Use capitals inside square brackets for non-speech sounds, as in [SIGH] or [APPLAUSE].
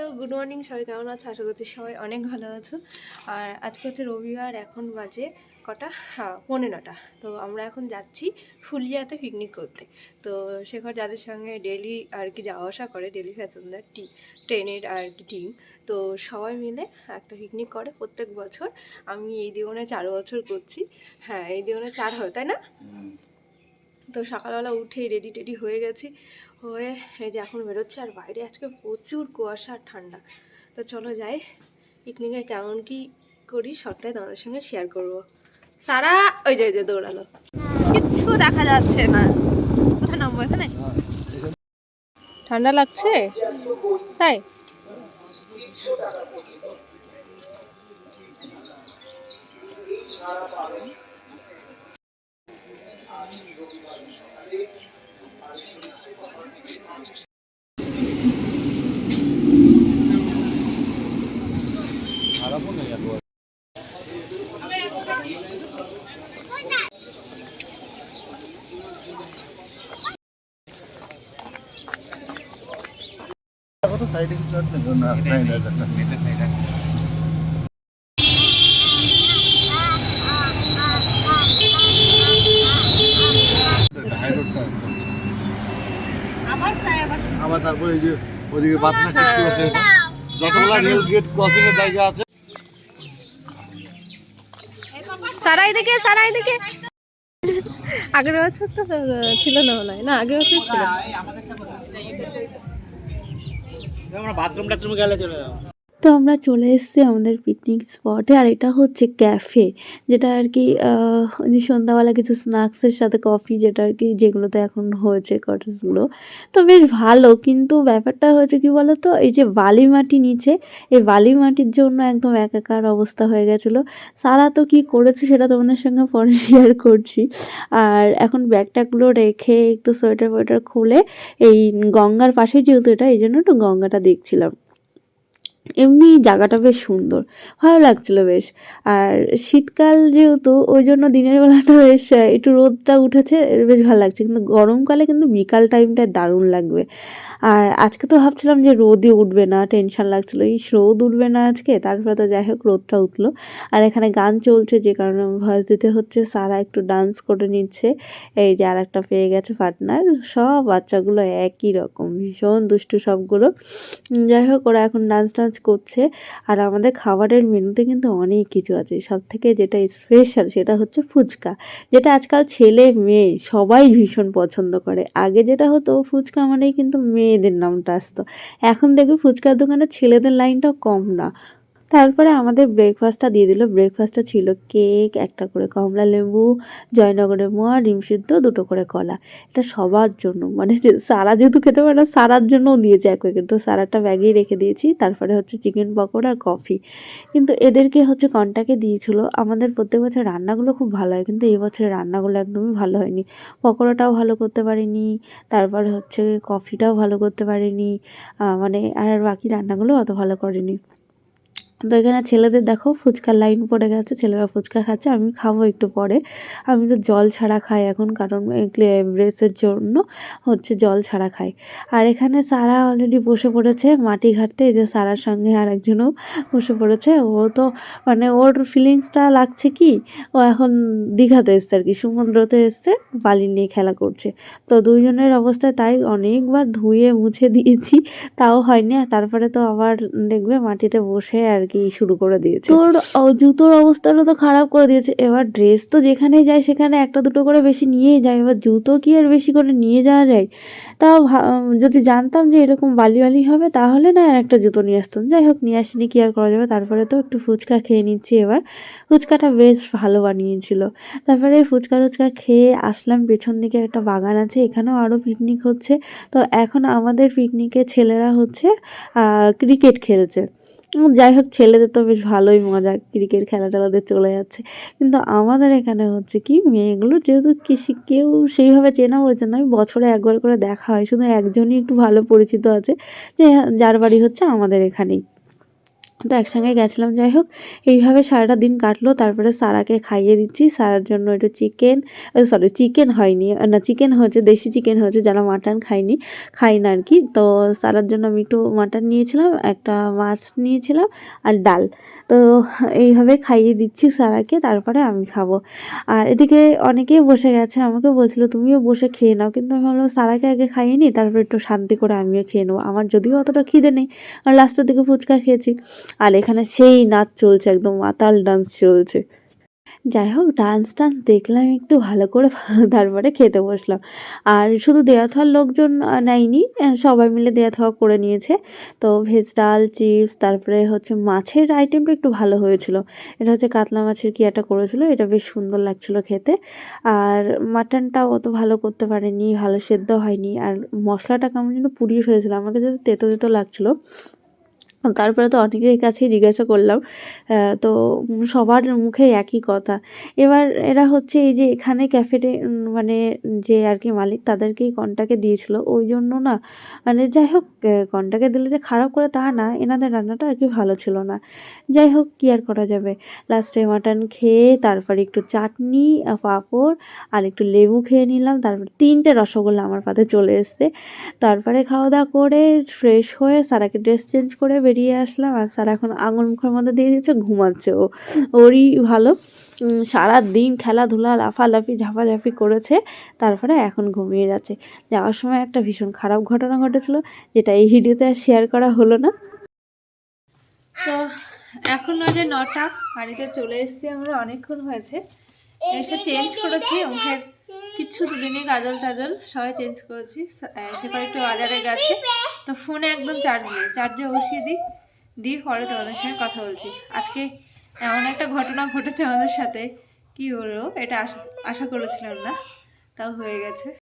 তো good morning সবাই কেমন আছো? আশা করছি সবাই অনেক ভালো আছো। আর আজকে হচ্ছে রবিবার, এখন বাজে কটা? হ্যাঁ পৌনে নটা। তো আমরা এখন যাচ্ছি ফুলিয়াতে পিকনিক করতে। তো শেখর যাদের সঙ্গে ডেলি আর কি যাওয়া আসা করে ডেলি প্যাসেঞ্জার টি, ট্রেনের আর কি টিম তো সবাই মিলে একটা পিকনিক করে প্রত্যেক বছর। আমি এই দিওনে চার বছর করছি। হ্যাঁ এই দিওনে চার হয়, তাই না? তো সকালবেলা উঠেই রেডি টেডি হয়ে গেছি। হয়ে এই যে এখন বেরোচ্ছে, আর বাইরে আজকে প্রচুর কুয়াশা আর ঠান্ডা। তো চলো যাই পিকনিকে কেমন কি করি সবটাই তোমাদের সঙ্গে শেয়ার করব। সারা, ওই যে যে দৌড়ালো। কিচ্ছু দেখা যাচ্ছে না। কোথায় নামবো এখানে? ঠান্ডা লাগছে? তাই? কত সাইডে কিছু আছে না স্যানিটাইজারটা নিতে আবার তারপরে এই যে ওদিকে বাতনা টিকটু আছে যতগুলা রেল গেট ক্রসিং এর জায়গা আছে। সারা এদিকে সারা এদিকে আগের বছর তো ছিল না মনে হয়। না আগের বছর ছিল। আমরা বাথরুম টাথরুম গেলে চলে যাব। তো আমরা চলে এসেছি আমাদের পিকনিক স্পটে আর এটা হচ্ছে ক্যাফে যেটা আর কি সন্ধ্যাবেলা কিছু স্ন্যাক্সের সাথে কফি যেটা আর কি, যেগুলোতে এখন হয়েছে কটেজগুলো তো বেশ ভালো, কিন্তু ব্যাপারটা হয়েছে কি বলতো, এই যে বালি মাটি নিচে, এই বালি মাটির জন্য একদম একাকার অবস্থা হয়ে গেছিল। সারা তো কি করেছে সেটা তোমাদের সঙ্গে পরে [LAUGHS] শেয়ার করছি। আর এখন ব্যাগটাগুলো রেখে একটু সোয়েটার ফোয়েটার খুলে, এই গঙ্গার পাশে যেহেতু এটা, এই জন্য একটু গঙ্গাটা দেখছিলাম। এমনি জায়গাটা বেশ সুন্দর। ভালো লাগছিল বেশ। আর শীতকাল যেহেতু, ওই জন্য দিনের বেলাটা বেশ একটু রোদটা উঠেছে, বেশ ভালো লাগছে। কিন্তু গরমকালে কিন্তু বিকাল টাইমটা দারুণ লাগবে। আর আজকে তো ভাবছিলাম যে রোদই উঠবে না টেনশন লাগছিল। এই রোদ উঠবে না আজকে, তারপরে তো যাই হোক, রোদটা উঠল। আর এখানে গান চলছে, যে কারণে ভয়েস দিতে হচ্ছে। সারা একটু ডান্স করে নিচ্ছে। এই যে আর একটা পেয়ে গেছে পার্টনার সব বাচ্চাগুলো একই রকম, ভীষণ দুষ্টু সবগুলো। যাই হোক, ওরা এখন ডান্স টান্স করছে। আর আমাদের খাবারের মেনুতে কিন্তু অনেক কিছু আছে। সব থেকে যেটা স্পেশাল সেটা হচ্ছে ফুচকা। যেটা আজকাল ছেলে মেয়ে সবাই ভীষণ পছন্দ করে। আগে যেটা হতো, ফুচকা মানেই কিন্তু মেয়েদের নামটা আসতো। এখন দেখবে ফুচকার দোকানে ছেলেদের লাইনটাও কম না। তারপরে আমাদের ব্রেকফাস্টটা দিয়ে দিল। ব্রেকফাস্টটা ছিল কেক একটা করে কমলা লেবু, জয়নগরের মোয়া, ডিম সিদ্ধ, দুটো করে কলা। এটা সবার জন্য। মানে সারা যেহেতু খেতে পারে না, সারার জন্যও দিয়েছে এক প্যাকেট তো সারাটা ব্যাগেই রেখে দিয়েছি। তারপরে হচ্ছে চিকেন পকোড়া আর কফি কিন্তু এদেরকে হচ্ছে কন্টাকে দিয়েছিল। আমাদের প্রত্যেক বছর রান্নাগুলো খুব ভালো হয়। কিন্তু এই রান্নাগুলো একদমই ভালো হয়নি। পকোড়াটাও ভালো করতে পারিনি। তারপরে হচ্ছে কফিটাও ভালো করতে পারিনি। মানে আর বাকি রান্নাগুলো অত ভালো করেনি। তো এখানে ছেলেদের দেখো ফুচকার লাইন পড়ে গেছে, ছেলেরা ফুচকা খাচ্ছে, আমি খাব একটু পরে। আমি তো জল ছাড়া খাই এখন, কারণ ব্রেসের জন্য হচ্ছে জল ছাড়া খাই। আর এখানে সারা অলরেডি বসে পড়েছে মাটি ঘাটতে যে সারার সঙ্গে আর একজনও বসে পড়েছে। ও তো মানে ওর ফিলিংসটা লাগছে কি, ও এখন দীঘাতে এসছে আর কি, সমুদ্রতে এসছে, বালি নিয়ে খেলা করছে। তো দুইজনের অবস্থা তাই, অনেকবার ধুয়ে মুছে দিয়েছি, তাও হয়নি। তারপরে তো আবার দেখবে মাটিতে বসে আর কি শুরু করে দিয়েছে। তোর জুতোর অবস্থাটা তো খারাপ করে দিয়েছে। এবার ড্রেস তো যেখানে যায় সেখানে একটা দুটো করে বেশি নিয়েই যায়। এবার জুতো কি আর বেশি করে নিয়ে যাওয়া যায়? তাও যদি জানতাম যে এরকম বালি বালি হবে, তাহলে না আর একটা জুতো নিয়ে আসতাম। যাই হোক, নিয়ে আসিনি, কি আর করা যাবে? তারপরে তো একটু ফুচকা খেয়ে নিচ্ছি এবার। ফুচকাটা বেশ ভালো বানিয়েছিল। তারপরে ফুচকা টুচকা খেয়ে আসলাম। পেছন দিকে একটা বাগান আছে, এখানেও আরও পিকনিক হচ্ছে। তো এখন আমাদের পিকনিকে ছেলেরা হচ্ছে ক্রিকেট খেলছে। যাই হোক, ছেলেদের তো বেশ ভালোই মজা। ক্রিকেট খেলা টেলাতে চলে যাচ্ছে। কিন্তু আমাদের এখানে হচ্ছে কি, মেয়েগুলো যেহেতু কৃষি কেউ সেইভাবে চেনা বলছে না বছরে একবার করে দেখা হয়। শুধু একজনই একটু ভালো পরিচিত আছে। যে যার বাড়ি হচ্ছে আমাদের এখানেই। তো একসঙ্গে গেছিলাম, যাই হোক। এইভাবে সারাটা দিন কাটলো, তারপরে সারাকে খাইয়ে দিচ্ছি। সারার জন্য একটু চিকেন সরি চিকেন হয়নি, না, চিকেন হয়েছে, দেশি চিকেন হয়েছে যারা মাটন খায়নি খাই না আর কি তো সারার জন্য আমি একটু মাটন নিয়েছিলাম, একটা মাছ নিয়েছিলাম আর ডাল। তো এইভাবে খাইয়ে দিচ্ছি সারাকে, তারপরে আমি খাব। আর এদিকে অনেকেই বসে গেছে, আমাকে বলছিল, তুমিও বসে খেয়ে নাও। কিন্তু আমি ভাবলাম, সারাকে আগে খাইয়ে নিই তারপরে একটু শান্তি করে আমিও খেয়ে নেব। আমার যদিও অতটা খিদে নেই, আর লাস্টের দিকে ফুচকা খেয়েছি। আর এখানে সেই নাচ চলছে, একদম মাতাল ডান্স চলছে। যাই হোক ডান্স টান্স দেখলাম একটু ভালো করে, তারপরে খেতে বসলাম। আর শুধু দেয়া থাওয়ার লোকজন নেয়নি সবাই মিলে দেয়া থাওয়া করে নিয়েছে। তো ভেজ ডাল চিপস তারপরে হচ্ছে মাছের আইটেমটা একটু ভালো হয়েছিল। এটা হচ্ছে কাতলা মাছের কি একটা করেছিল, এটা বেশ সুন্দর লাগছিল খেতে। আর মাটনটাও অত ভালো করতে পারেনি, ভালো সেদ্ধ হয়নি। আর মশলাটা কেমন যেন পুড়িয়ে ফেলেছিল, আমাকে যেন তেতো তেতো লাগছিল। তারপরে তো অনেকের কাছেই জিজ্ঞাসা করলাম তো সবার মুখে একই কথা। এবার এরা হচ্ছে এই যে এখানে ক্যাফেটে মানে যে আর কি মালিক তাদেরকেই কন্টাকে দিয়েছিল। ওই জন্য না মানে যাই হোক কন্টাকে দিলে যে খারাপ করে তা না, এনাদের রান্নাটা আর কি ভালো ছিল না। যাই হোক, কী আর করা যাবে? লাস্টে মাটন খেয়ে তারপরে একটু চাটনি পাঁপড় আর একটু লেবু খেয়ে নিলাম। তারপর তিনটে রসগোল্লা আমার পাতে চলে এসছে। তারপরে খাওয়া দাওয়া করে ফ্রেশ হয়ে সারাকে ড্রেস চেঞ্জ করে বেরিয়ে আসলাম আর স্যার এখন আঙুল মুখের মধ্যে দিয়ে দিচ্ছে ঘুমাচ্ছে ও। ওরই ভালো। সারা দিন খেলাধুলা লাফালাফি ঝাপাঝাপি করেছে তারপরে এখন ঘুমিয়ে যাচ্ছে। যাওয়ার সময় একটা ভীষণ খারাপ ঘটনা ঘটেছিল যেটা এই ভিডিওতে আর শেয়ার করা হলো না। তো এখন যে নটা বাড়িতে চলে এসেছি আমরা অনেকক্ষণ হয়েছে। এসে চেঞ্জ করেছি মুখের কিচ্ছু তুলিনি কাজল টাজল, সবাই চেঞ্জ করেছি। সেবার একটু বাজারে গেছে। তো ফোনে একদম চার্জ নেই। চার্জে বসিয়ে দিই, দিয়ে পরে তোমাদের সঙ্গে কথা বলছি। আজকে এমন একটা ঘটনা ঘটেছে আমাদের সাথে। কি হলো এটা আশা আশা করেছিলাম না, তাও হয়ে গেছে।